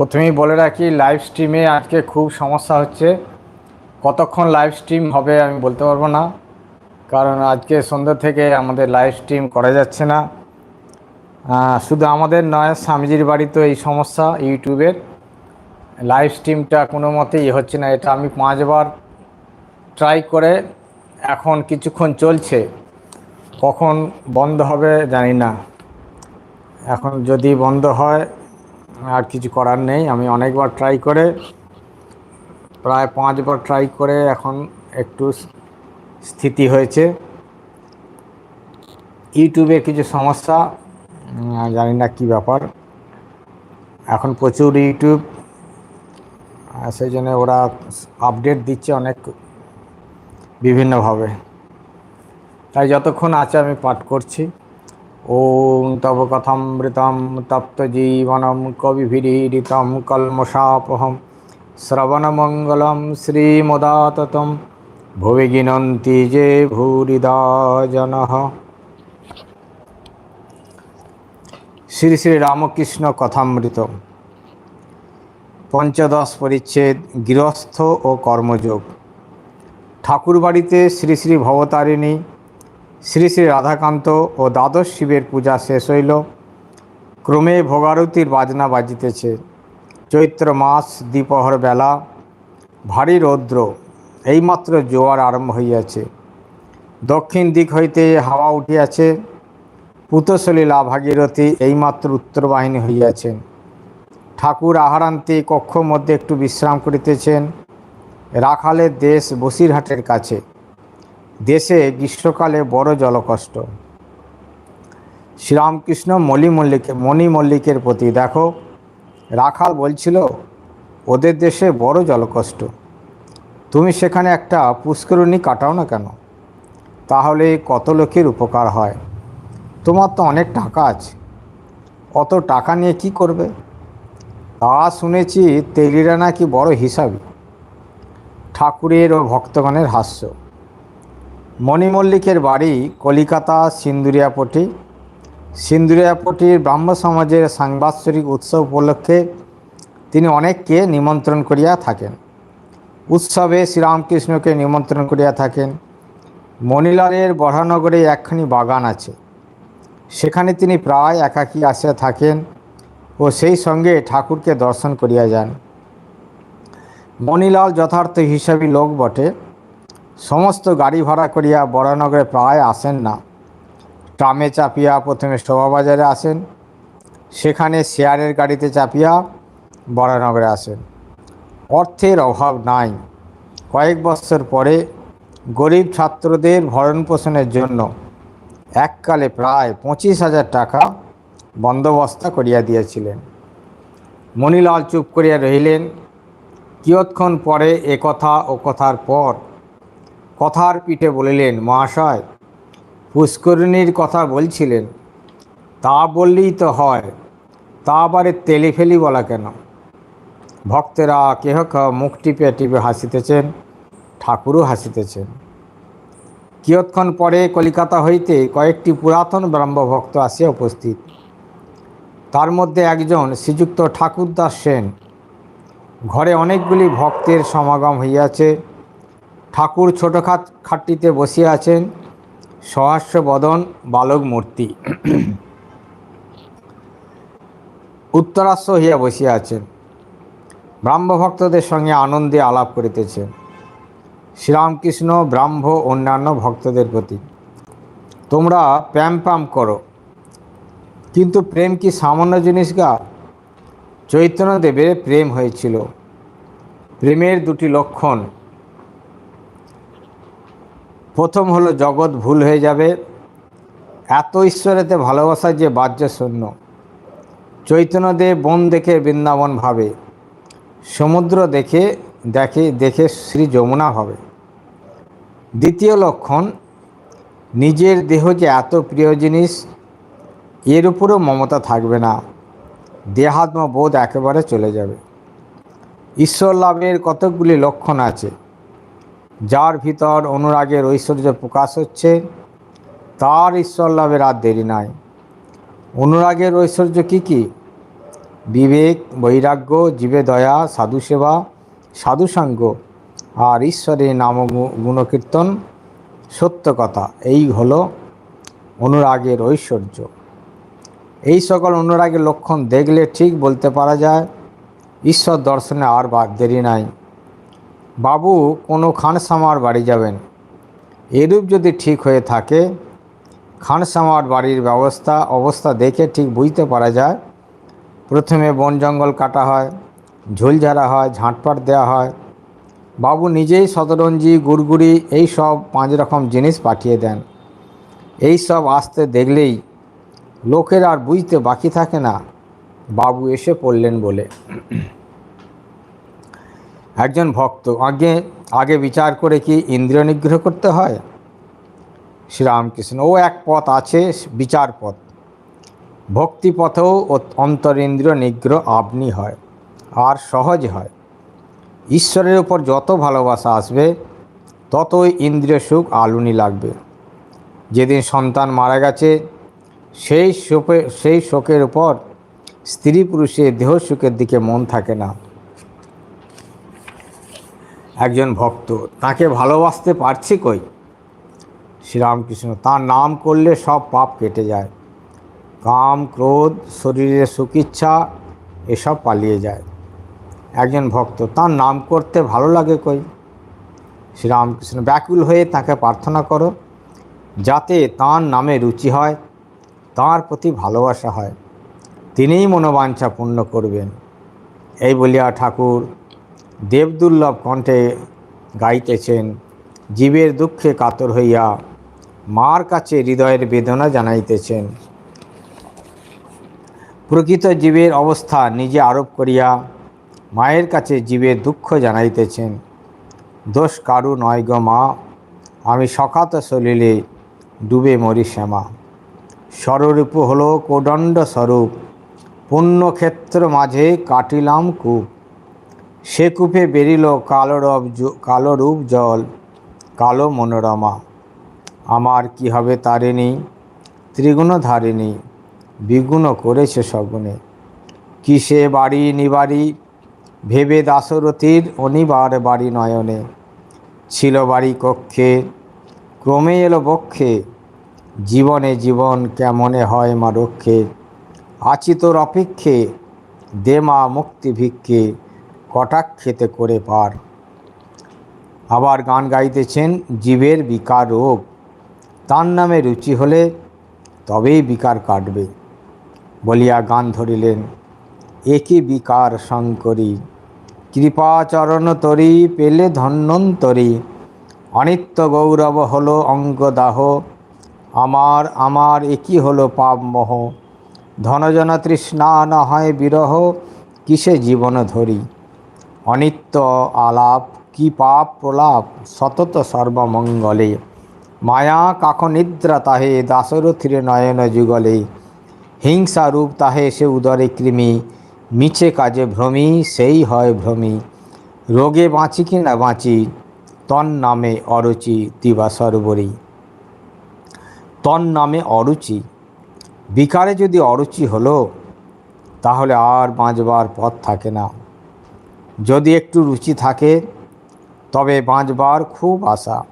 প্রথমেই বলে রাখি লাইভ স্ট্রিমে আজকে খুব সমস্যা হচ্ছে। কতক্ষণ লাইভ স্ট্রিম হবে আমি বলতে পারব না। কারণ আজকে সন্ধ্যা থেকে আমাদের লাইভ স্ট্রিম করা যাচ্ছে না। শুধু আমাদের নয়, স্বামীজির বাড়িতেও এই সমস্যা ইউটিউবের লাইভ স্ট্রিমটা কোনো মতেই হচ্ছে না, এটা আমি পাঁচবার ট্রাই করে এখন কিছুক্ষণ চলছে। কখন বন্ধ হবে জানি না। এখন যদি বন্ধ হয় আর কিছু করার নেই। আমি অনেকবার ট্রাই করে, প্রায় পাঁচবার ট্রাই করে এখন একটু স্থিতি হয়েছে। ইউটিউবে কিছু সমস্যা জানি না কি ব্যাপার। এখন প্রচুর ইউটিউব সেই জন্য ওরা আপডেট দিচ্ছে অনেক বিভিন্নভাবে। তাই যতক্ষণ আছে আমি পাঠ করছি। তব কথামৃতম তপ্ত জীবনম কবিভিরীডিতম কলমশাপহম শ্রবণমঙ্গলম শ্রীমদাততম ভুবি গিনন্তি যে ভূরিদা জন শ্রী শ্রী রামকৃষ্ণ কথামৃত পঞ্চদশ পরিচ্ছেদ, গৃহস্থ ও কর্মযোগ। ঠাকুরবাড়িতে শ্রী শ্রী ভবতারিণী শ্রী শ্রী রাধাকান্ত ও দ্বাদশ শিবের পূজা শেষ হইল। ক্রমে ভোগারতির বাজনা বাজিতেছে। চৈত্র মাস দ্বিপহর বেলা, ভারী রৌদ্র, এইমাত্র জোয়ার আরম্ভ হইয়াছে। দক্ষিণ দিক হইতে হাওয়া উঠিয়াছে। পুতসলীলা ভাগীরথী এইমাত্র উত্তর বাহিনী হইয়াছেন। ঠাকুর আহারান্তে কক্ষ মধ্যে একটু বিশ্রাম করিতেছেন। রাখালের দেশ বসিরহাটের কাছে। দেশে গ্রীষ্মকালে বড় জলকষ্ট। শ্রীরামকৃষ্ণ মলি মল্লিকে মণি মল্লিকের প্রতি দেখো, রাখাল বলছিল, ওদের দেশে বড় জলকষ্ট। তুমি সেখানে একটা পুষ্করণী কাটাও না কেন? তাহলে কত লোকের উপকার হয়? তোমার তো অনেক টাকা আছে। অত টাকা নিয়ে কি করবে? তা শুনেছি তেলিরা নাকি বড় হিসাবী। ঠাকুরের ও ভক্তগণের হাস্য। মণিমল্লিকের বাড়ি কলিকাতা সিন্দুরিয়াপটি। সিন্দুরিয়াপটির ব্রাহ্ম সমাজের সাংবাৎসরিক উৎসব উপলক্ষে তিনি অনেককে নিমন্ত্রণ করিয়া থাকেন। উৎসবে শ্রীরামকৃষ্ণকে নিমন্ত্রণ করিয়া থাকেন। মণিলালের বড়ানগরে একখানি বাগান আছে। সেখানে তিনি প্রায় একাকী আসিয়া থাকেন ও সেই সঙ্গে ঠাকুরকে দর্শন করিয়া যান। মণিলাল যথার্থ হিসাবী লোক বটে। সমস্ত গাড়ি ভাড়া করিয়া বড়নগরে প্রায় আসেন না। ট্রামে চাপিয়া প্রথমে শোভাবাজারে আসেন, সেখানে শেয়ারের গাড়িতে চাপিয়া বড়নগরে আসেন। অর্থের অভাব নাই। কয়েক বছর পরে গরিব ছাত্রদের ভরণ পোষণের জন্য এককালে প্রায় পঁচিশ হাজার টাকা বন্দোবস্ত করিয়া দিয়েছিলেন। মণিলাল চুপ করিয়া রহিলেন। কিয়ৎক্ষণ পরে এ কথা ও কথার পর কথার পিঠে বলিলেন, মহাশয়, পুষ্করিণীর কথা বলছিলেন। তা বললেই তো হয়, তা আবারে তেলে ফেলি বলা কেন? ভক্তেরা কেহ কেহ মুখ টিপে টিপে হাসিতেছেন, ঠাকুরও হাসিতেছেন। কিয়ৎক্ষণ পরে কলিকাতা হইতে কয়েকটি পুরাতন ব্রহ্মভক্ত আসিয়া উপস্থিত। তার মধ্যে একজন শ্রীযুক্ত ঠাকুরদাস সেন। ঘরে অনেকগুলি ভক্তের সমাগম হইয়াছে। ঠাকুর ছোটোখাট খাটটিতে বসিয়া আছেন সহাস্য বদন বালক মূর্তি। উত্তরাস্য হইয়া বসিয়া আছেন। ব্রাহ্মভক্তদের সঙ্গে আনন্দে আলাপ করিতেছেন। শ্রীরামকৃষ্ণ, ব্রাহ্ম, অন্যান্য ভক্তদের প্রতি। তোমরা প্যাম প্যাম করো। কিন্তু প্রেম কি সামান্য জিনিস গা? চৈতন্যদেবের প্রেম হয়েছিল। প্রেমের দুটি লক্ষণ প্রথম হলো জগৎ ভুল হয়ে যাবে। এত ঈশ্বরেতে ভালোবাসা যে বাহ্য শূন্য চৈতন্যদেব বন দেখে বৃন্দাবন ভাবে। সমুদ্র দেখে দেখে দেখে শ্রী যমুনা ভাবে। দ্বিতীয় লক্ষণ, নিজের দেহ যে এত প্রিয় জিনিস, এর উপরও মমতা থাকবে না। দেহাত্ম বোধ একেবারে চলে যাবে। ঈশ্বর লাভের কতকগুলি লক্ষণ আছে? যার ভিতর অনুরাগের ঐশ্বর্য প্রকাশ হচ্ছে, তার ঈশ্বর লাভের আর দেরি নাই। অনুরাগের ঐশ্বর্য কী কী? বিবেক, বৈরাগ্য, জীবে দয়া, সাধু সেবা সাধুসাঙ্গ আর ঈশ্বরের নাম গুণকীর্তন, সত্য কথা, এই হলো অনুরাগের ঐশ্বর্য। এই সকল অনুরাগের লক্ষণ দেখলে ঠিক বলতে পারা যায়, ঈশ্বর দর্শনে আর বাদ দেরি নাই। বাবু কোনো খানসামার বাড়ি যাবেন। এরূপ যদি ঠিক হয়ে থাকে, খানসামার বাড়ির ব্যবস্থা, অবস্থা দেখে ঠিক বুঝতে পারা যায়। প্রথমে বন জঙ্গল কাটা হয়, ঝোল ঝাড়া হয়, ঝাঁটপাট দেওয়া হয়। বাবু নিজেই শতরঞ্জি, গুড়গুড়ি এই সব পাঁচ রকম জিনিস পাঠিয়ে দেন। এই সব আসতে দেখলেই লোকের আর বুঝতে বাকি থাকে না। বাবু এসে পড়লেন বলে। একজন ভক্ত, আগে আগে বিচার করে কি ইন্দ্রিয় নিগ্রহ করতে হয়? শ্রীরামকৃষ্ণ, ও এক পথ আছে বিচার পথ। ভক্তি পথেও অন্তরিন্দ্রিয় নিগ্রহ আপনি হয়, আর সহজ হয়। ঈশ্বরের উপর যত ভালোবাসা আসবে, ততই ইন্দ্রিয় সুখ আলুনি লাগবে। যেদিন সন্তান মারা গেছে, সেই শোকে সেই শোকের উপর স্ত্রী পুরুষের দেহ সুখের দিকে মন থাকে না। একজন ভক্ত, তাকে ভালোবাসতে পারছি কই? শ্রীরামকৃষ্ণ, তার নাম করলে সব পাপ কেটে যায়। কাম, ক্রোধ শরীরের সুখিচ্ছা এসব পালিয়ে যায়। একজন ভক্ত, তার নাম করতে ভালো লাগে কই? শ্রীরামকৃষ্ণ, ব্যাকুল হয়ে তাকে প্রার্থনা করো, যাতে তার নামে রুচি হয়, তার প্রতি ভালোবাসা হয়। তিনিই মনোবাঞ্ছা পূর্ণ করবেন। এই বলিয়া ঠাকুর দেবদুর্লভ কণ্ঠে গাইতেছেন, জীবের দুঃখে কাতর হইয়া মার কাছে হৃদয়ের বেদনা জানাইতেছেন। প্রকৃত জীবের অবস্থা নিজে আরোপ করিয়া মায়ের কাছে জীবের দুঃখ জানাইতেছেন। দোষ কারু নয় গো মা, আমি সকাত সলিলে ডুবে মরি শ্যামা। স্বরূপ হলো কোদণ্ড স্বরূপ, পুণ্যক্ষেত্র মাঝে কাটিলাম কূপ। সে কূপে বেরিল কালো রব কালো রূপ জল, কালো মনোরমা। আমার কি হবে তারিণী ত্রিগুণ ধারিণী বিগুণ করেছে সগুণে। কিসে বাড়ি নিবাড়ি? ভেবে দাসরথীর অনিবার বাড়ি নয়নে। ছিল বাড়ি কক্ষে, ক্রমে এলো বক্ষে। জীবনে জীবন কেমনে হয় মা রক্ষে আচিতর অপেক্ষে দে মা মুক্তি ভিক্ষে। কটাক্ষেতে করে পার। আবার গান গাইতেছেন জীবের বিকার রোগ। তার নামে রুচি হলে তবেই বিকার কাটবে। বলিয়া গান ধরিলেন একই বিকার শঙ্করী, কৃপাচরণ তরি পেলে ধন্যন্তরী অনিত্য গৌরব হলো অঙ্গদাহ, আমার আমার একই হলো পাপমোহ। ধনজন তৃষ্ণা না হয় বিরহ, কিসে জীবন ধরি? অনিত্য আলাপ, কি পাপ প্রলাপ, সতত সর্বমঙ্গলে। মায়া কাক নিদ্রা তাহে দাসরথির নয়ন যুগলে। হিংসা রূপ তাহে সে উদরে কৃমি, মিছে কাজে ভ্রমি, সেই হয় ভ্রমি। রোগে বাঁচি কি না বাঁচি, তন নামে অরুচি দিবা সর্বরী। তন নামে অরুচি, বিকারে যদি অরুচি হলো, তাহলে আর বাঁচবার পথ থাকে না। যদি একটু রুচি থাকে, তবে বাঁচবার খুব আশা।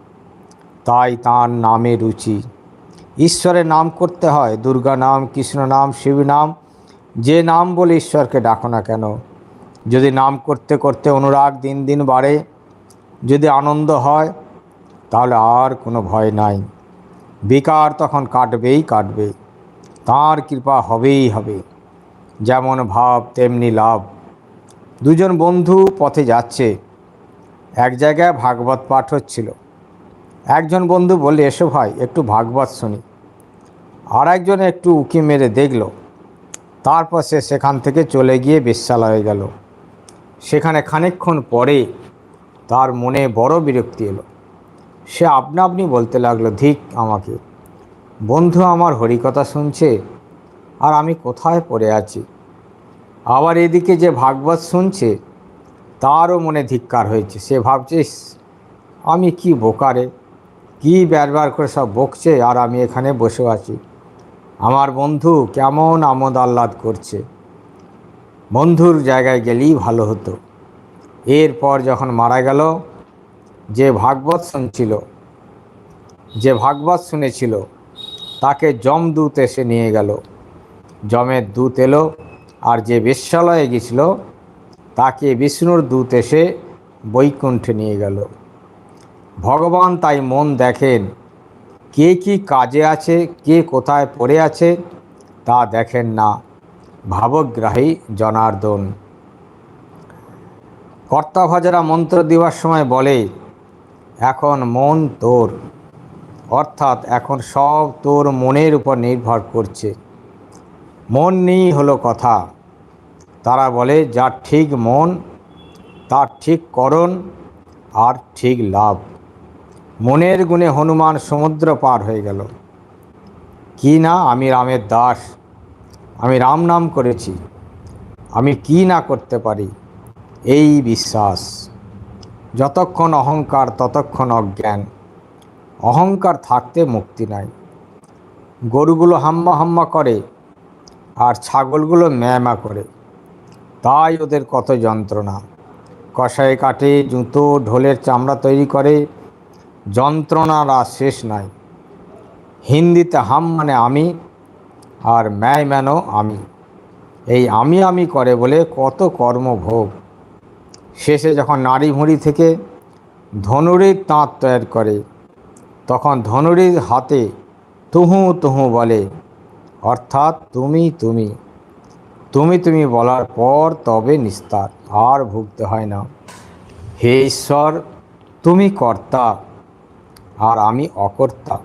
তাই তার নামে রুচি। ঈশ্বরের নাম করতে হয়, দুর্গা নাম, কৃষ্ণ নাম, শিব নাম, যে নাম বলে ঈশ্বরকে ডাকো না কেন। যদি নাম করতে করতে অনুরাগ দিন দিন বাড়ে, যদি আনন্দ হয়, তাহলে আর কোনো ভয় নাই। বেকার তখন কাটবেই কাটবে। তার কৃপা হবেই হবে। যেমন ভাব, তেমনি লাভ। দুজন বন্ধু পথে যাচ্ছে। এক জায়গায় ভাগবত পাঠ হচ্ছিল। একজন বন্ধু বললে, এসো ভাই, একটু ভাগবত শুনি। আর একজন একটু উকি মেরে দেখল, তারপর সে সেখান থেকে চলে গিয়ে বেশ্যালয়ে গেল। সেখানে খানিকক্ষণ পরে তার মনে বড় বিরক্তি এলো। সে আপনা আপনি বলতে লাগল, ধিক আমাকে, বন্ধু আমার হরিকথা শুনছে, আর আমি কোথায় পড়ে আছি? আবার এদিকে যে ভাগবত শুনছে, তারও মনে ধিক্কার হয়েছে। সে ভাবছে আমি কি বোকারে? কি ব্যারবার করে সব বকছে? আর আমি এখানে বসে আছি। আমার বন্ধু কেমন আমোদ আহ্লাদ করছে। বন্ধুর জায়গায় গেলেই ভালো হতো। এরপর যখন মারা গেল, যে ভাগবত শুনছিল, যে ভাগবত শুনেছিল, তাকে যমদূত এসে নিয়ে গেল। যমের দূত এলো আর যে বেশ্যালয়ে গেছিল, তাকে বিষ্ণুর দূত এসে বৈকুণ্ঠে নিয়ে গেল। ভগবান তাই মন দেখেন, কে কি কাজে আছে, কে কোথায় পড়ে আছে, তা দেখেন না, ভাবগ্রাহী জনার্দন। কর্তাভাজারা মন্ত্র দেওয়ার সময় বলে, এখন মন তোর। অর্থাৎ এখন সব তোর মনের উপর নির্ভর করছে। মন নিয়েই হলো কথা। তারা বলে যার ঠিক মন তার ঠিক করণ, আর ঠিক লাভ। মনের গুণে হনুমান সমুদ্র পার হয়ে গেল। কি না আমি রামের দাস? আমি রাম নাম করেছি। আমি কি না করতে পারি? এই বিশ্বাস। যতক্ষণ অহংকার, ততক্ষণ অজ্ঞান। অহংকার থাকতে মুক্তি নাই। গরুগুলো হাম্মা হাম্মা করে আর ছাগলগুলো ম্যামা করে। তাই ওদের কত যন্ত্রণা। কষায় কাটে, জুতো, ঢোলের চামড়া তৈরি করে। যন্ত্রণার আর শেষ নাই। হিন্দিতে হাম মানে আমি আর ম্যায় ম্যানও আমি। এই আমি আমি করে বলে কত কর্মভোগ। শেষে যখন নারী ভুঁড়ি থেকে ধনুরির তাঁত তৈরি করে, তখন ধনুরির হাতে তুহু তুহু বলে অর্থাৎ তুমি তুমি। তুমি তুমি বলার পর তবে নিস্তার, আর ভুগতে হয় না। হে ঈশ্বর, তুমি কর্তা, আর আমি অকর্তা।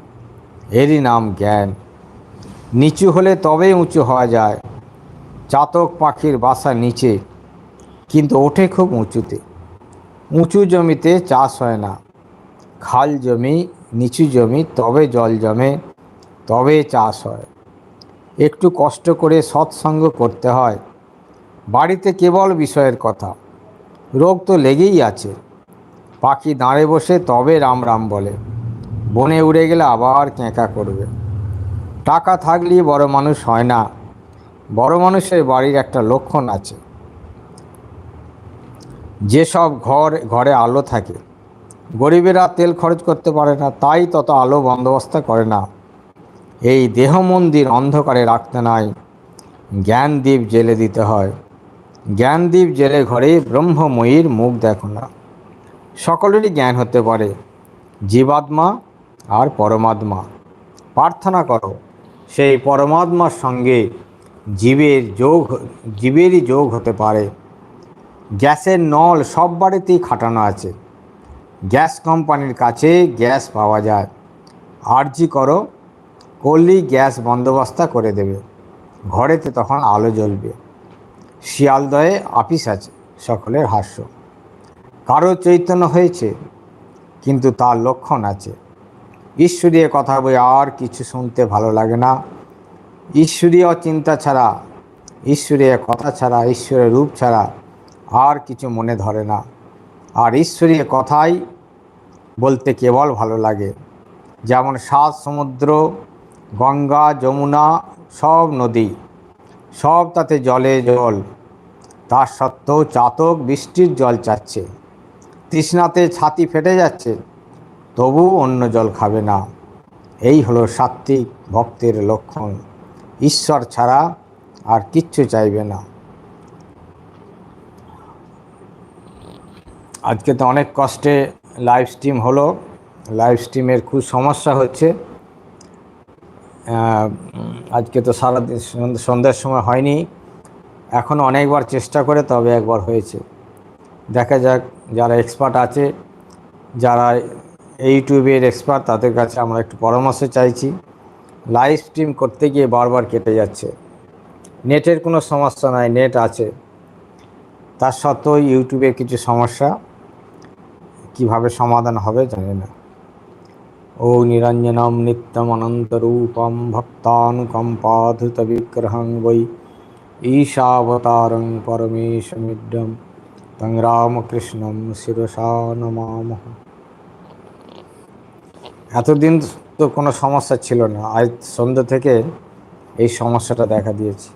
এরই নাম জ্ঞান। নিচু হলে তবেই উঁচু হওয়া যায়। চাতক পাখির বাসা নিচে, কিন্তু ওঠে খুব উঁচুতে। উঁচু জমিতে চাষ হয় না। খাল জমি, নিচু জমি, তবে জল জমে, তবে চাষ হয়। একটু কষ্ট করে সৎসঙ্গ করতে হয়। বাড়িতে কেবল বিষয়ের কথা। রোগ তো লেগেই আছে। পাখি দাঁড়ে বসে তবে রাম রাম বলে। বনে উড়ে গেলে আবার কেঁকা করবে। টাকা থাকলেই বড় মানুষ হয় না। বড় মানুষের বাড়ির একটা লক্ষণ আছে। যেসব ঘর, ঘরে আলো থাকে। গরিবেরা তেল খরচ করতে পারে না, তাই তত আলো বন্দোবস্ত করে না। এই দেহ মন্দির অন্ধকারে রাখতে নাই। জ্ঞানদীপ জেলে দিতে হয়। জ্ঞানদীপ জেলে ঘরে ব্রহ্মময়ীর মুখ দেখো না। সকলেরই জ্ঞান হতে পারে। জীবাত্মা আর পরমাত্মা। প্রার্থনা করো, সেই পরমাত্মার সঙ্গে জীবের যোগ জীবেরই যোগ হতে পারে। গ্যাসের নল সব বাড়িতেই খাটানো আছে। গ্যাস কোম্পানির কাছে গ্যাস পাওয়া যায়। আর্জি করো করলেই গ্যাস বন্দোবস্ত করে দেবে। ঘরেতে তখন আলো জ্বলবে। শিয়ালদয়ে আপিস আছে, সকলের হাস্য। কারও চৈতন্য হয়েছে, কিন্তু তার লক্ষণ আছে। ঈশ্বরীয় কথা বই আর কিছু শুনতে ভালো লাগে না। ঈশ্বরীয় চিন্তা ছাড়া ঈশ্বরীয় কথা ছাড়া, ঈশ্বরের রূপ ছাড়া আর কিছু মনে ধরে না। আর ঈশ্বরীয় কথাই বলতে কেবল ভালো লাগে। যেমন সাত সমুদ্র গঙ্গা, যমুনা, সব নদী। সব তাতে জলে জল। তার সত্ত্বেও চাতক বৃষ্টির জল চাচ্ছে। তৃষ্ণাতে ছাতি ফেটে যাচ্ছে। তবু অন্য জল খাবে না। এই হলো সাত্ত্বিক ভক্তের লক্ষণ। ঈশ্বর ছাড়া আর কিচ্ছু চাইবে না। আজকে তো অনেক কষ্টে লাইভ স্ট্রিম হলো। লাইভ স্ট্রিমের খুব সমস্যা হচ্ছে। আজকে তো সারাদিন সন্ধ্যার সময় হয়নি। এখন অনেকবার চেষ্টা করে, তবে একবার হয়েছে। দেখা যাক যারা এক্সপার্ট আছে, যারা ইউটিউবের এক্সপার্ট তাদের কাছে আমরা একটু পরামর্শ চাইছি। লাইভ স্ট্রিম করতে গিয়ে বারবার কেটে যাচ্ছে। নেটের কোনো সমস্যা নাই, নেট আছে। তার সত্ত্বেও ইউটিউবের কিছু সমস্যা, কীভাবে সমাধান হবে জানি না। ও নিরঞ্জনম নিত্যম অনন্তরূপম ভক্তানুকম্পাধৃত বিগ্রহং বৈ ঈশাবতারং পরমেশমিড্যম তং রামকৃষ্ণম শিরসা নমামহ এতদিন তো কোনো সমস্যা ছিল না। আজ সন্ধ্যে থেকে এই সমস্যাটা দেখা দিয়েছে।